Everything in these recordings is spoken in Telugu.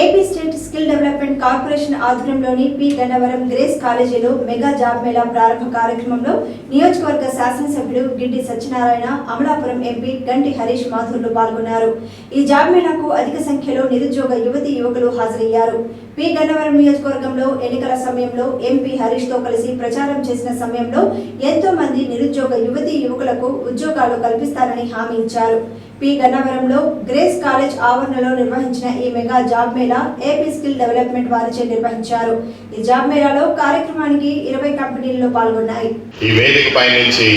AP state skill development corporation ఆధ్వర్యంలోని పి గన్నవరం గ్రేస్ కాలేజీలో మెగా జాబ్ మేళా ప్రారంభ కార్యక్రమంలో నియోజకవర్గ శాసనసభ్యుడు గిడ్డి సత్యనారాయణ అమలాపురం ఎంపీ గంటి హరీష్ మాథూర్లు పాల్గొన్నారు. ఈ జాబ్ మేళాకు అధిక సంఖ్యలో నిరుద్యోగ యువతి యువకులు హాజరయ్యారు. పి గన్నవరం నియోజకవర్గంలో ఎన్నికల సమయంలో ఎంపీ హరీష్తో కలిసి ప్రచారం చేసిన సమయంలో ఎంతో మంది నిరుద్యోగ యువతి యువకులకు ఉద్యోగాలు కల్పిస్తారని హామీ ఇచ్చారు. పి గన్నవరంలో గ్రేస్ కాలేజ్ ఆవరణలో నిర్వహించిన ఈ mega job mela AP skill development వారిచే నిర్వహించారు. ఈ జాబ్ మేళాలో కార్యక్రమానికి ఇరవై కంపెనీలు పాల్గొన్నాయి. ఈ వేదిక పై నుంచి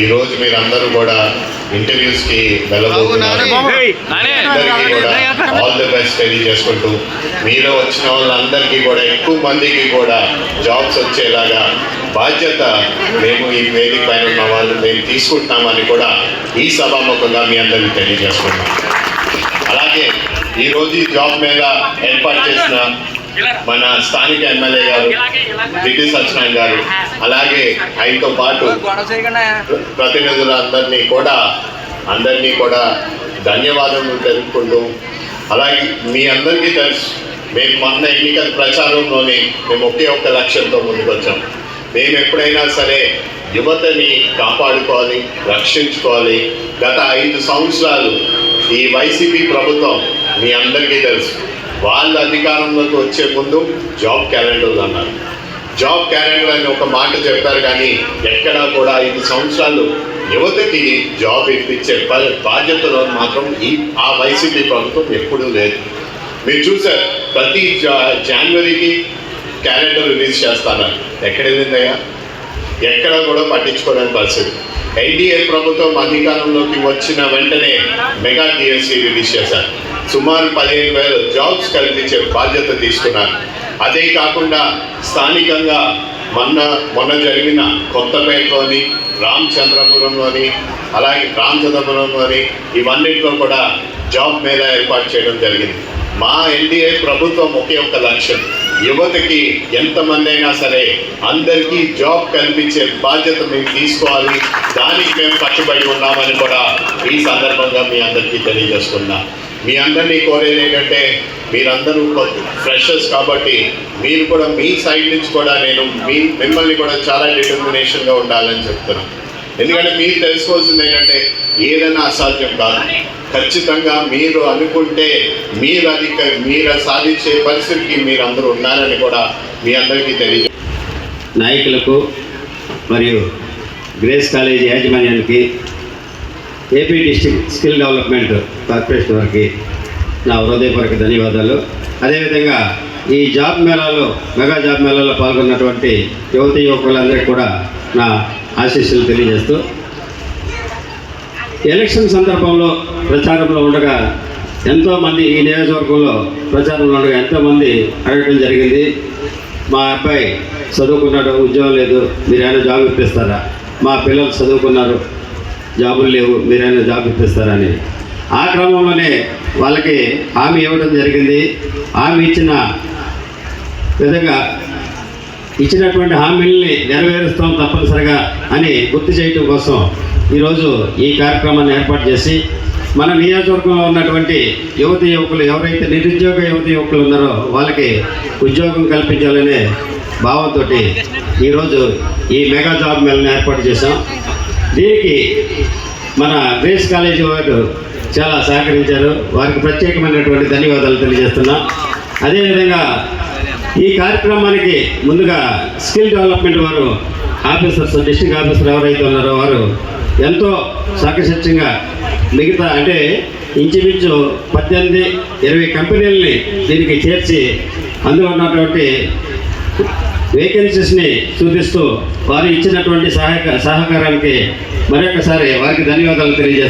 ఈ రోజు మీరందరూ కూడా ఇంటర్వ్యూస్కి వెళ్ళబోతున్నారు అందరికీ కూడా ఆల్ ది బెస్ట్ తెలియజేసుకుంటూ మీలో వచ్చిన వాళ్ళందరికీ కూడా ఎక్కువ మందికి కూడా జాబ్స్ వచ్చేలాగా బాధ్యత మేము ఈ వేదిక పైన ఉన్న వాళ్ళు మేము తీసుకుంటామని కూడా ఈ సభాముఖంగా మీ అందరికీ తెలియజేసుకుంటాం అలాగే ఈ రోజు ఈ జాబ్ మీద ఏర్పాటు చేసిన మన స్థానిక ఎమ్మెల్యే గారు దిట్టి సత్యనారాయణ గారు అలాగే ఆయనతో పాటు ప్రతినిధులందరినీ కూడా అందరినీ కూడా ధన్యవాదములు తెలుపుకుంటూ అలాగే మీ అందరికీ తెలుసు మేము మొన్న ఎన్నికల ప్రచారంలోనే మేము ఒకే ఒక్క లక్ష్యంతో ముందుకు వచ్చాం మేము ఎప్పుడైనా సరే యువతని కాపాడుకోవాలి రక్షించుకోవాలి. గత ఐదు సంవత్సరాలు ఈ వైసీపీ ప్రభుత్వం మీ అందరికీ తెలుసు. వాళ్ళ అధికారంలోకి వచ్చే ముందు జాబ్ క్యాలెండర్లు అన్నారు. జాబ్ క్యాలెండర్ అని ఒక మాట చెప్పారు కానీ ఎక్కడా కూడా ఐదు సంవత్సరాలు యువతకి జాబ్ ఇప్పించే బాధ్యతలో మాత్రం ఈ ఆ వైసీపీ ప్రభుత్వం ఎప్పుడూ లేదు. మీరు చూసారు ప్రతి జా- జనవరికి క్యాలెండర్ రిలీజ్ చేస్తాను ఎక్కడ వెళ్ళిందయ్యా? ఎక్కడ కూడా పట్టించుకోలేని పరిస్థితి. ఎన్డీఏ ప్రభుత్వం అధికారంలోకి వచ్చిన వెంటనే మెగా డిఎస్సీ రిలీజ్ చేశారు. సుమారు పదిహేను వేల జాబ్స్ కల్పించే బాధ్యత తీసుకున్నారు. అదే కాకుండా స్థానికంగా మొన్న మొన్న జరిగిన కొత్తపేటలోని రామచంద్రపురంలోని అలాగే రామచంద్రపురంలోని ఇవన్నింటిలో కూడా జాబ్ మేళా ఏర్పాటు చేయడం జరిగింది. మా ఎన్డీఏ ప్రభుత్వం ఒకే ఒక లక్ష్యం. యువతకి ఎంతమంది అయినా సరే అందరికీ జాబ్ కల్పించే బాధ్యత మేము తీసుకోవాలి. దానికి మేము కట్టుబడి ఉన్నామని కూడా ఈ సందర్భంగా మీ అందరికీ తెలియజేస్తున్నా. మీ అందరినీ కోరేది ఏంటంటే మీరందరూ ఫ్రెషర్స్ కాబట్టి మీరు కూడా మీ సైడ్ నుంచి కూడా నేను మీ మిమ్మల్ని కూడా చాలా డిటర్మినేషన్గా ఉండాలని చెప్తున్నాను. ఎందుకంటే మీరు తెలుసుకోవాల్సింది ఏంటంటే ఏదైనా అసాధ్యం కాదు. ఖచ్చితంగా మీరు అనుకుంటే మీరు అది మీరు సాధించే పరిస్థితికి మీరు అందరూ ఉన్నారని కూడా మీ అందరికీ తెలియ నాయకులకు మరియు గ్రేస్ కాలేజ్ యాజమాన్యానికి AP district skill development corporation వారికి నా హృదయపూర్వక ధన్యవాదాలు. అదేవిధంగా ఈ జాబ్ మేళాలో మెగా జాబ్ మేళాలో పాల్గొన్నటువంటి యువతి యువకులందరికీ కూడా నా ఆశీస్సులు తెలియజేస్తూ ఎలక్షన్ సందర్భంలో ప్రచారంలో ఉండగా ఎంతోమంది ఈ నియోజకవర్గంలో ప్రచారంలో ఉండగా ఎంతోమంది అడగడం జరిగింది. మా అబ్బాయి చదువుకున్నాడు ఉద్యోగం లేదు మీరైనా జాబ్ ఇప్పిస్తారా? మా పిల్లలు చదువుకున్నారు జాబులు లేవు మీరైనా జాబ్ ఇప్పిస్తారా అని. ఆ క్రమంలోనే వాళ్ళకి హామీ ఇవ్వడం జరిగింది. హామీ ఇచ్చిన విధంగా ఇచ్చినటువంటి హామీల్ని నెరవేరుస్తాం తప్పనిసరిగా అని గుర్తు చేయటం కోసం ఈరోజు ఈ కార్యక్రమాన్ని ఏర్పాటు చేసి మన నియోజకవర్గంలో ఉన్నటువంటి యువతి యువకులు ఎవరైతే నిరుద్యోగ యువతి యువకులు ఉన్నారో వాళ్ళకి ఉద్యోగం కల్పించాలనే భావంతో ఈరోజు ఈ మెగా జాబ్ మేళను ఏర్పాటు చేశాం. దీనికి మన గ్రేస్ కాలేజీ వారు చాలా సహకరించారు. వారికి ప్రత్యేకమైనటువంటి ధన్యవాదాలు తెలియజేస్తున్నాం. అదేవిధంగా ఈ కార్యక్రమానికి ముందుగా స్కిల్ డెవలప్మెంట్ వారు ఆఫీసర్స్ డిస్ట్రిక్ట్ ఆఫీసర్ ఎవరైతే ఉన్నారో వారు ఎంతో సాకసత్యంగా మిగతా అంటే ఇంచుమించు పద్దెనిమిది ఇరవై కంపెనీలని దీనికి చేర్చి అందులో ఉన్నటువంటి వేకెన్సీస్ని చూపిస్తూ వారు ఇచ్చినటువంటి సహాయక సహకారానికి మరొకసారి వారికి ధన్యవాదాలు తెలియజేస్తాను